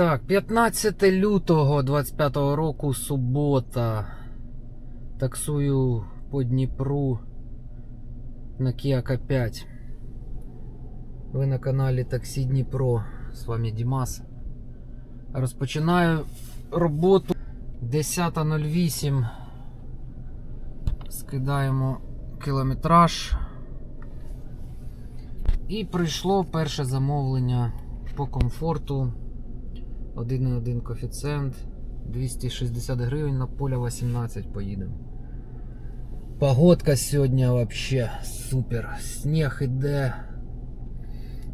Так, 15 лютого 25 року, субота. Таксую по Дніпру на Kia K5. Ви на каналі Таксі Дніпро. З вами Дімас. Розпочинаю роботу 10.08. Скидаємо кілометраж. І прийшло перше замовлення по комфорту. 1,1 коефіцієнт. 260 гривень на поля 18 поїдемо. Погодка сьогодні вообще супер. Сніг іде.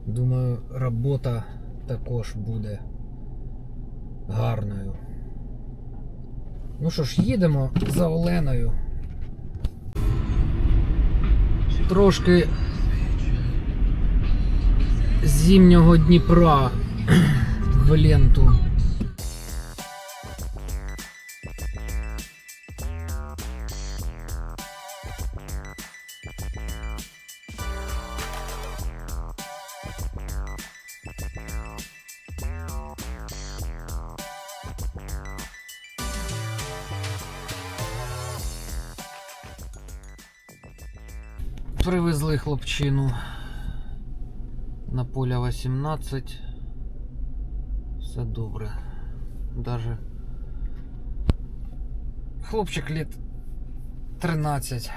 Думаю, робота також буде гарною. Ну що ж, їдемо за Оленою. Трошки зимнього Дніпра в ленту. Привезли хлопчину на поля 18. Все добре. Даже хлопчик лет 13.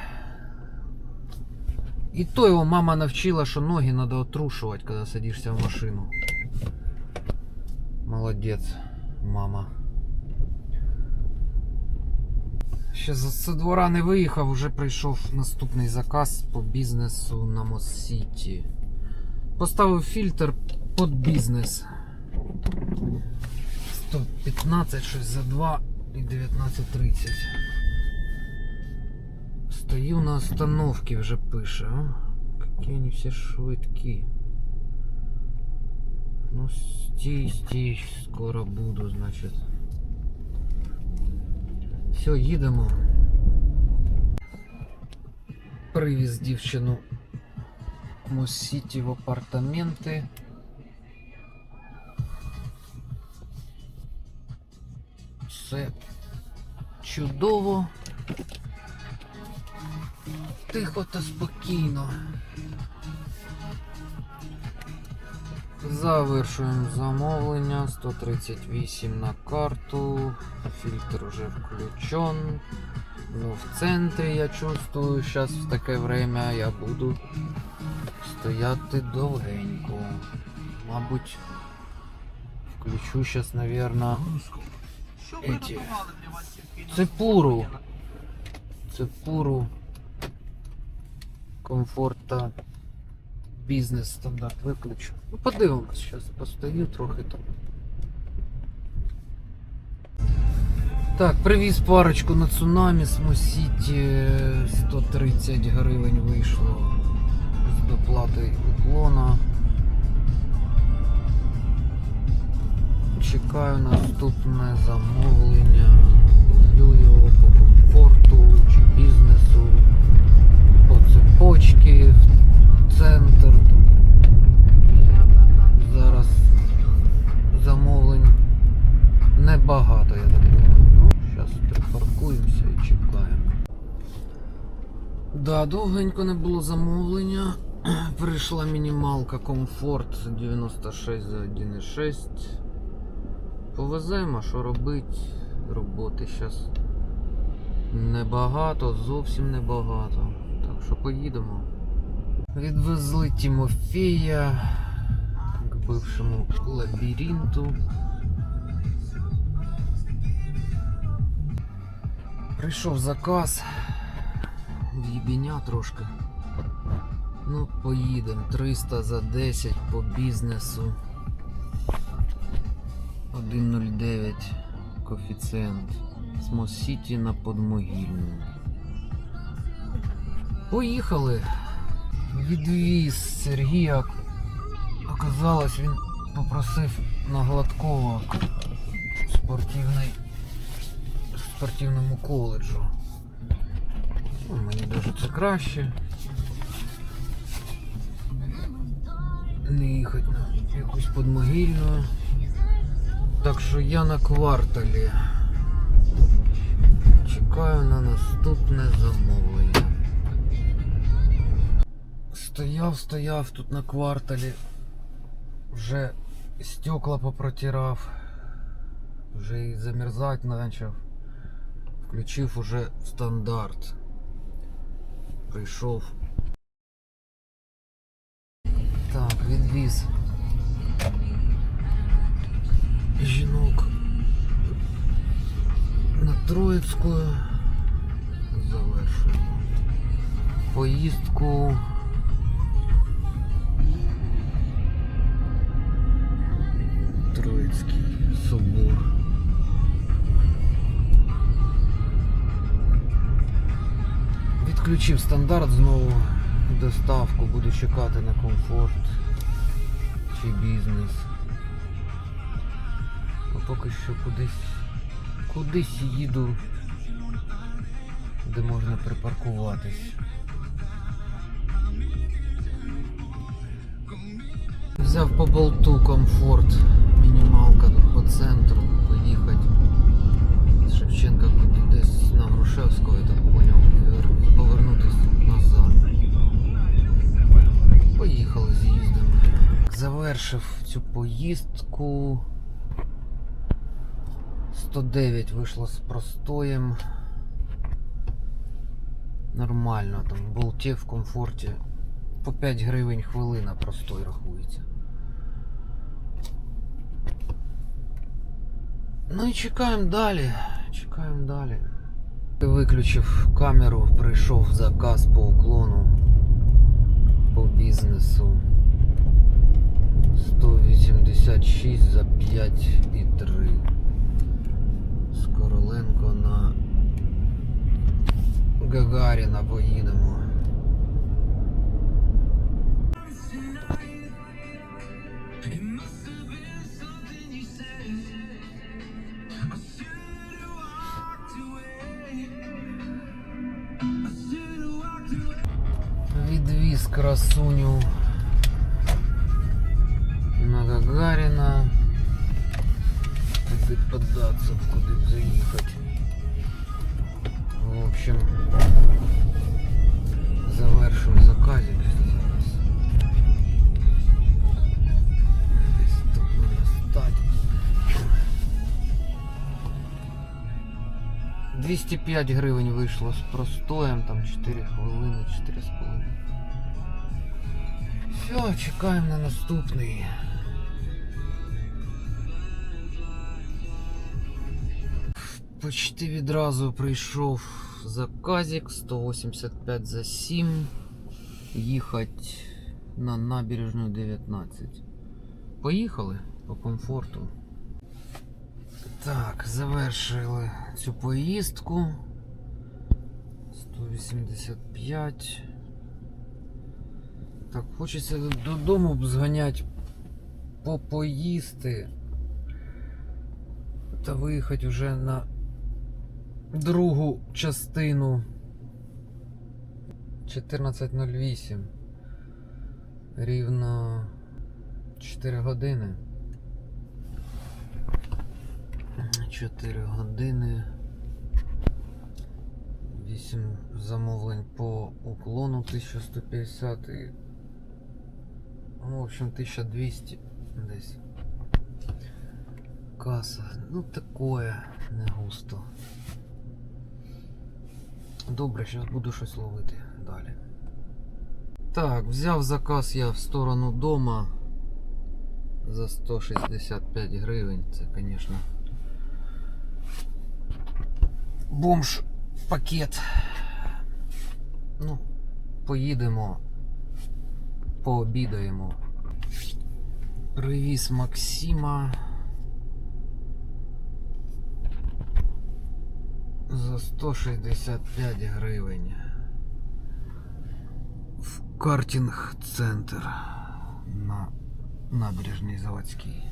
И то его мама навчила, что ноги надо отрушивать, когда садишься в машину. Молодец, мама. Ще з двора не виїхав, вже прийшов наступний заказ по бізнесу на Моссіті. Поставив фільтр під бізнес. 115, щось за 2 і 19.30. Стою на остановці, вже пише. А? Які вони всі швидкі. Ну стій, стій, скоро буду, значить. Все, їдемо. Привіз дівчину в Моссіті в апартаменти. Все чудово. Тихо та спокійно. Завершуємо замовлення 138 на карту. Фільтр уже включен. Ну, в центрі я чувствую, зараз в таке время я буду стояти довгенько. Мабуть, включу зараз, наверное, эти. Цепуру. Цепуру. Комфорта. Бізнес стандарт виключу. Ну, подивимось, зараз постою трохи там. Так, привіз парочку на цунамі з 130 гривень вийшло з доплати уклона. Чекаю наступне замовлення. Ловлю його по комфорту чи бізнесу, по цепочці, в центр. Зараз замовлень небагато, я так думаю. Ну, зараз припаркуємося і чекаємо. Да, довгенько не було замовлення. Прийшла мінімалка комфорт 96 за 1,6. Повеземо, що робить. Роботи зараз небагато, зовсім небагато. Так що поїдемо. Відвезли Тимофея к бившому лабіринту. Прийшов заказ. В'єбіня трошки. Ну, поїдемо. 300 за 10 по бізнесу. 1,09 коефіцієнт. З Моссіті на Подмогильну. Поїхали. Відвіз Сергія. Оказалось, він попросив на Гладкова спортивний спортивному коледжу. Ну, мені дуже це краще. Не їхати на якусь подмогильну. Так що я на кварталі. Чекаю на наступне замовлення. Стояв, стояв тут на кварталі. Вже стекла попротирав. Вже і замерзати почав. Включив уже стандарт. Прийшов. Так, відвіз. Жінок на Троїцьку завершуємо поїздку. Троїцький собор. Відключив стандарт знову доставку, буду чекати на комфорт чи бізнес. Поки що кудись кудись їду, де можна припаркуватись. Взяв по болту комфорт, мінімалка тут по центру, поїхати. З Шевченка десь на Грушевського, я так поняв, повернутись назад. Поїхали з'їздимо. Завершив цю поїздку. 109 вийшло з простоєм. Нормально, там болті в комфорті. По 5 гривень хвилина простой рахується. Ну і чекаємо далі. Чекаємо далі. Виключив камеру, прийшов заказ по уклону по бізнесу. 186 за 5,3. Короленко на Гагаріна поїдемо. Відвіз красуню на Гагаріна. Куди податься, куди б заїхати. В общем, завершив заказик зараз. Десь тут надо стати. 205 гривень вийшло з простоєм, там 4 хвилини, 4,5. Все, чекаємо на наступний. Почти відразу прийшов заказик 185 за 7. Їхати на набережну 19. Поїхали по комфорту. Так, завершили цю поїздку. 185. Так, хочеться додому б зганяти попоїсти. Та виїхати вже на другу частину 14.08. Рівно 4 години. 4 години. 8 замовлень по уклону 1150 і. ну, В общем, 1200 десь. Каса. Ну такое, не густо. Добре, зараз буду щось ловити далі. Так, взяв заказ я в сторону дома за 165 гривень. Це, звісно. Бомж пакет. Ну, поїдемо, пообідаємо. Привіз Максима. За 165 гривень. В картинг-центр на набережній заводській.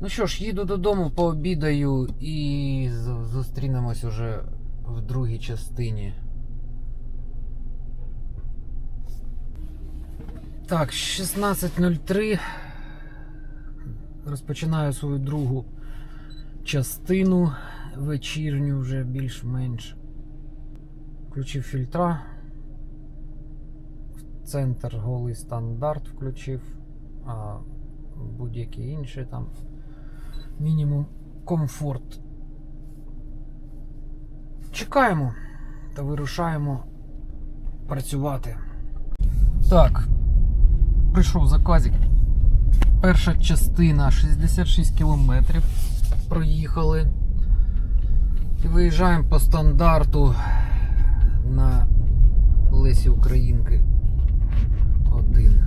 Ну що ж, їду додому, пообідаю і зустрінемось уже в другій частині. Так, 16.03. Розпочинаю свою другу частину вечірню вже більш-менш. Включив фільтра. В центр голий стандарт включив, а будь-які інші там мінімум комфорт. Чекаємо та вирушаємо працювати. Так, прийшов заказик. Перша частина 66 кілометрів проїхали. І виїжджаємо по стандарту на Лесі Українки 1.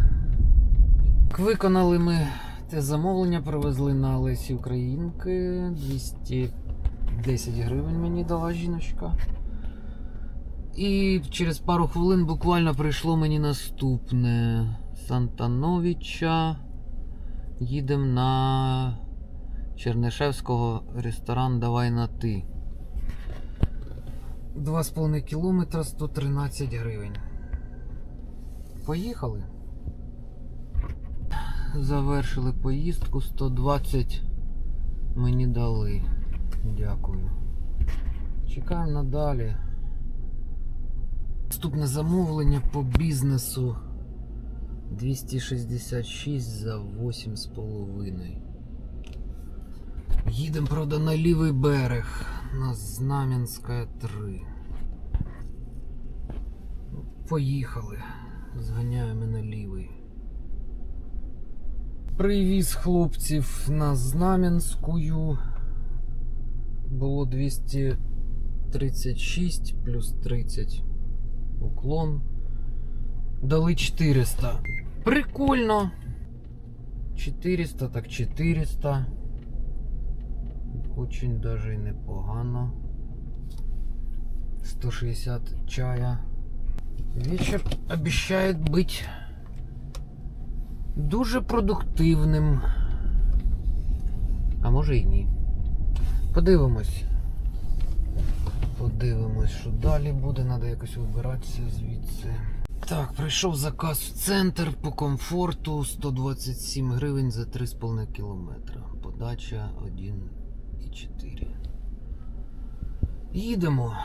Виконали ми те замовлення, привезли на Лесі Українки 210 гривень мені дала жіночка. І через пару хвилин буквально прийшло мені наступне Сантановича. Їдемо на Чернишевського ресторан Давай на ти. 2,5 кілометра 113 гривень. Поїхали. Завершили поїздку 120 мені дали. Дякую. Чекаємо надалі. Наступне замовлення по бізнесу 266 за 8,5. Їдемо, правда, на лівий берег. На Знам'янська 3. Поїхали. Зганяємо на лівий. Привіз хлопців на Знам'янську. Було 236 плюс 30 уклон. Дали 400. Прикольно. 400, так 400. Очень даже непогано. 160 чая. Вечер обещает быть дуже продуктивним. А може і ні. Подивимось. Подивимось, що далі буде. Треба якось вибиратися звідси. Так, прийшов заказ в центр по комфорту 127 гривень за 3,5 кілометра. Подача 1,4. Їдемо.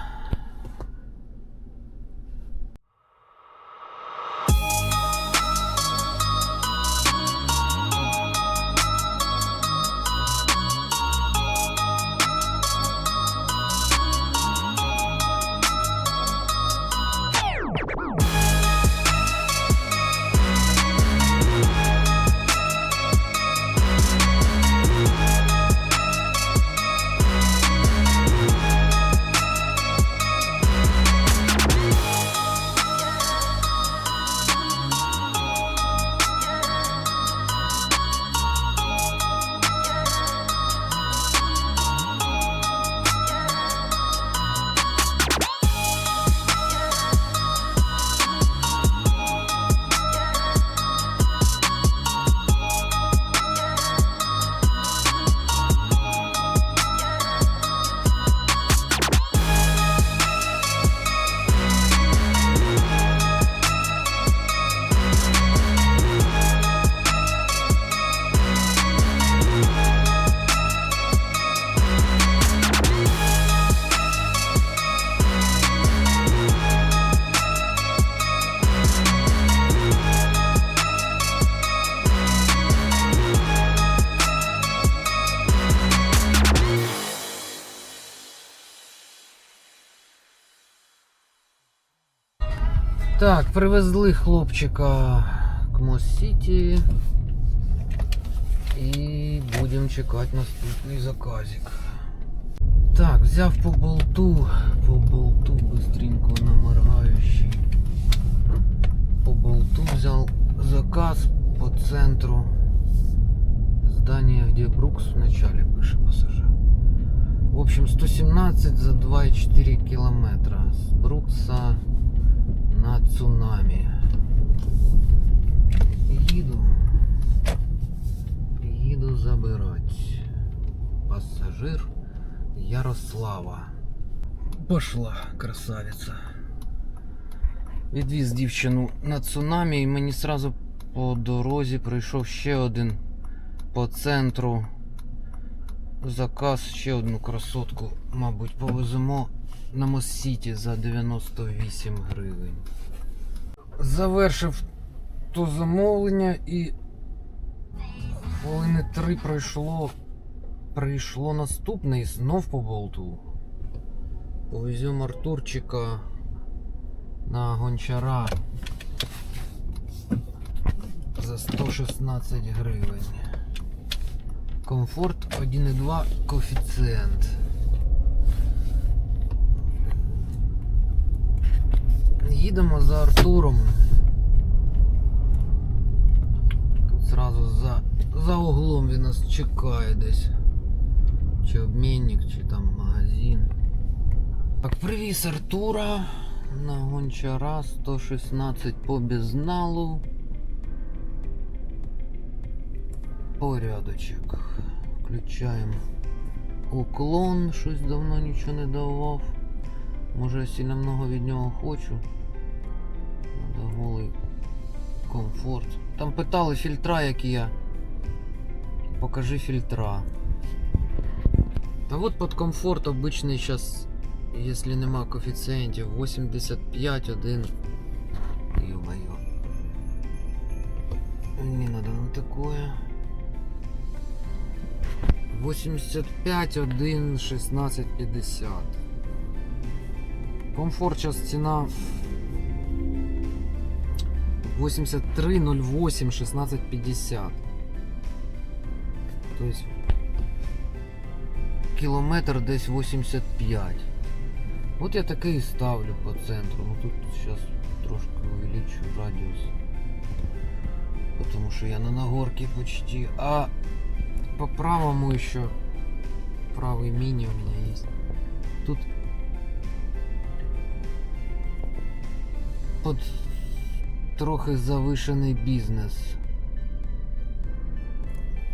Так, привезли хлопчика к Мос-Сіті. І будемо чекати наступний заказик. Так, взяв по болту, по болту быстренько наморгаючий. По болту взял заказ по центру. Здание, где Брукс в начале пише пассажир. В общем, 117 за 2,4 километра. С Брукса на цунамі. Їду. Їду забирати. Пасажир Ярослава. Пошла, красавиця. Відвіз дівчину на цунамі і мені сразу по дорозі прийшов ще один по центру. Заказ ще одну красотку, мабуть, повеземо на Моссіті за 98 гривень. Завершив то замовлення і хвилини три пройшло. Прийшло наступне і знов по болту. Повеземо Артурчика на гончара за 116 гривень. Комфорт 1,2 коефіцієнт. Їдемо за Артуром. Тут зразу за, за углом він нас чекає десь. Чи обмінник, чи там магазин. Так, привіз Артура на гончара 116 по безналу. Порядочок. Включаємо уклон, щось давно нічого не давав. Може я сильно много від нього хочу. Надо голий комфорт. Там питали фільтра, які я. Покажи фільтра. А вот под комфорт обычный сейчас, если нема коэффициентов, 85, 1. Ё-моё. Не надо на такое. 85, 1, 16, 50. Комфорт сейчас цена 83, 08, 16, 50. То есть кілометр десь 85. От я такий ставлю по центру. Ну тут зараз трошки увеличу радіус. Потому що я на нагорке почти. А по правому еще правый мини у меня под трохи завишений бізнес.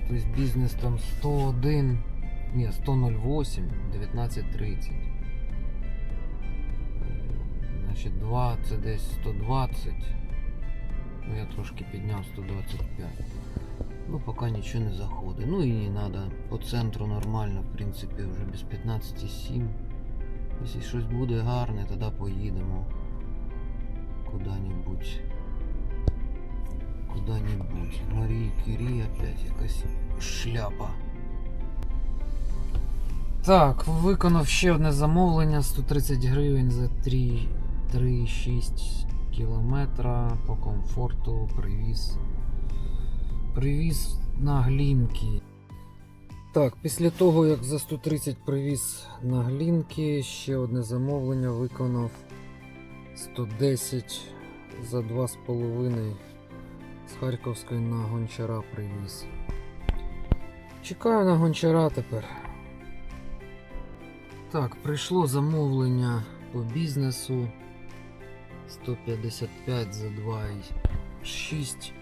Тобто бізнес там 101, ні, 108, 1930. Е, Значить 2 це десь 120. Ну я трошки підняв 125. Ну поки нічого не заходить. Ну і не треба. По центру нормально, в принципі, вже без 15,7. Якщо щось буде гарне, тоді поїдемо куда-нибудь. Куда-нибудь. Марії Кірі опять якась шляпа. Так, виконав ще одне замовлення 130 гривень за 3 3,6 кілометра по комфорту привіз. Привіз на глінки. Так, після того, як за 130 привіз на глінки, ще одне замовлення виконав 110 за 2,5 з Харківської на гончара привіз. Чекаю на гончара тепер. Так, прийшло замовлення по бізнесу 155 за 2,6.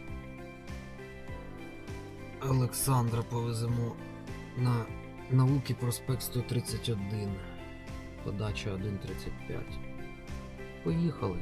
Олександра повеземо на науки проспект 131. Подача 1.35. Поїхали.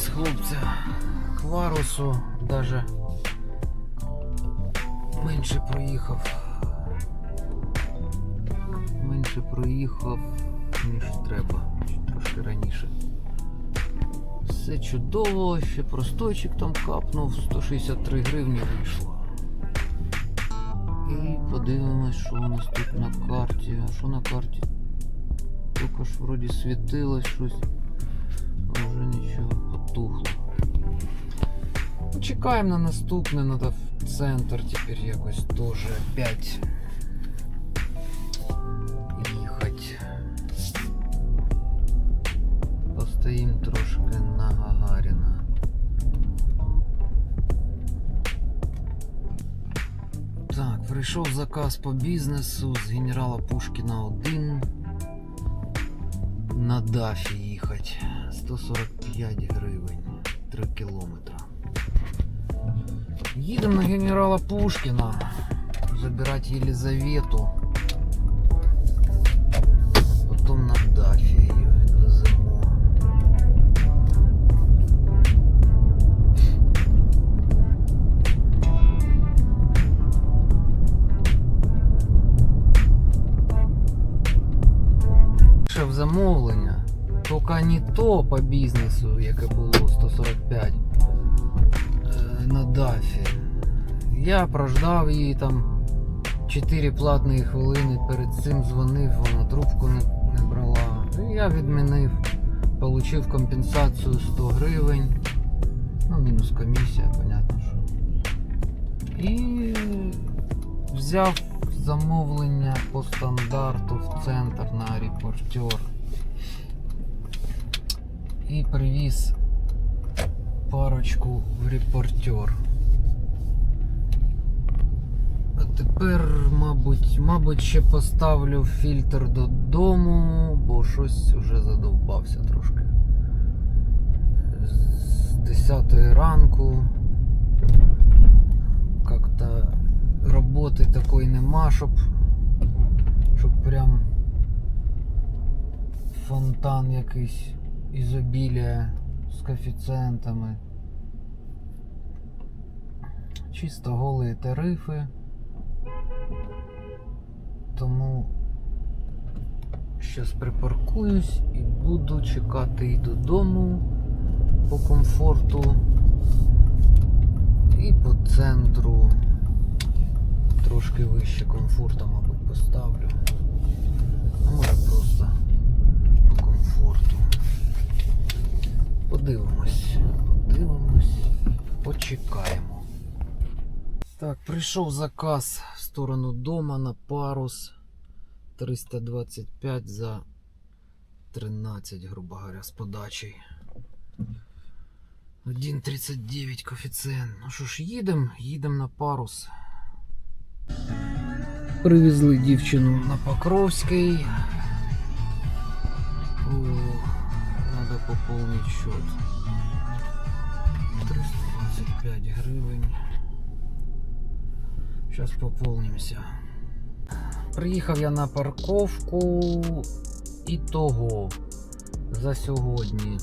Із хлопця Кварусу даже менше проїхав. Менше проїхав, ніж треба, трошки раніше. Все чудово, ще простойчик там капнув, 163 гривні вийшло. І подивимось, що у нас тут на карті. А що на карті? Тільки ж вроді світилось щось. Вже нічого потухло. Чекаємо на наступне, надо в центр тепер якось теж опять їхати. Постоїм трошки на Гагаріна. Так, прийшов заказ по бізнесу з генерала Пушкіна 1 на Дафі їхати. 145 гривень 3 кілометра. Їдемо на генерала Пушкіна забирати Єлизавету. Потім на Дафі її відвеземо. Ще в замовлення. Тільки не то по бізнесу, яке було 145 е, на Дафі. Я прождав її там 4 платні хвилини перед цим дзвонив, вона трубку не, не брала. І я відмінив, отримав компенсацію 100 гривень. Ну, мінус комісія, понятно, що. І взяв замовлення по стандарту в центр на репортер. І привіз парочку в репортер. А тепер, мабуть, мабуть, ще поставлю фільтр додому, бо щось вже задовбався трошки. З 10 ранку. Как-то роботи такої нема, щоб, щоб прям фонтан якийсь ізобілія з коефіцієнтами. Чисто голі тарифи. Тому щас припаркуюсь і буду чекати і додому по комфорту. І по центру трошки вище комфорту, мабуть, поставлю. А може просто по комфорту. Подивимось, подивимось, почекаємо. Так, прийшов заказ в сторону дома на парус 325 за 13, грубо говоря, з подачею. 1,39 коефіцієнт. Ну що ж, їдемо, їдемо на парус. Привезли дівчину на Покровський. Пополнить счет. 325 гривень. Сейчас пополнимся. Приїхав я на парковку і того за сьогодні.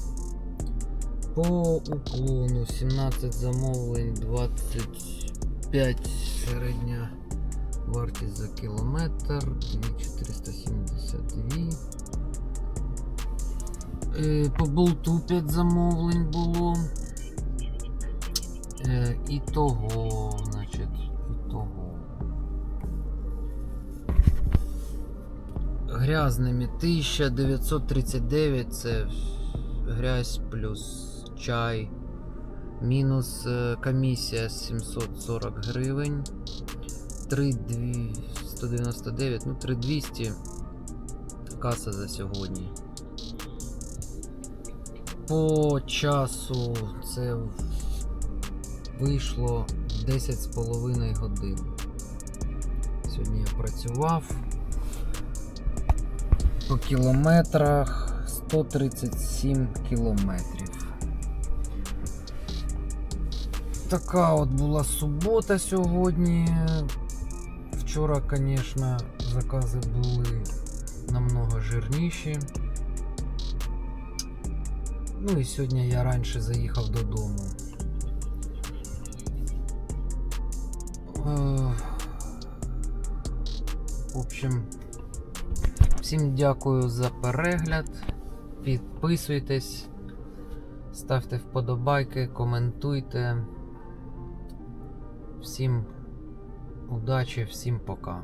По уклону 17 замовлень, 25 середня вартість за кілометр, 2472. Е, По болту 5 замовлень було. Е, І того, значить, і того. Грязними 1939 це грязь плюс чай. Мінус е, комісія 740 гривень. 3,199, ну 3200 каса за сьогодні. По часу це вийшло 10,5 годин. Сьогодні я працював. По кілометрах 137 кілометрів. Така от була субота сьогодні. Вчора, звісно, закази були намного жирніші. Ну і сьогодні я раніше заїхав додому. Е, В общем, всім дякую за перегляд. Підписуйтесь, ставте вподобайки, коментуйте. Всім удачі, всім пока.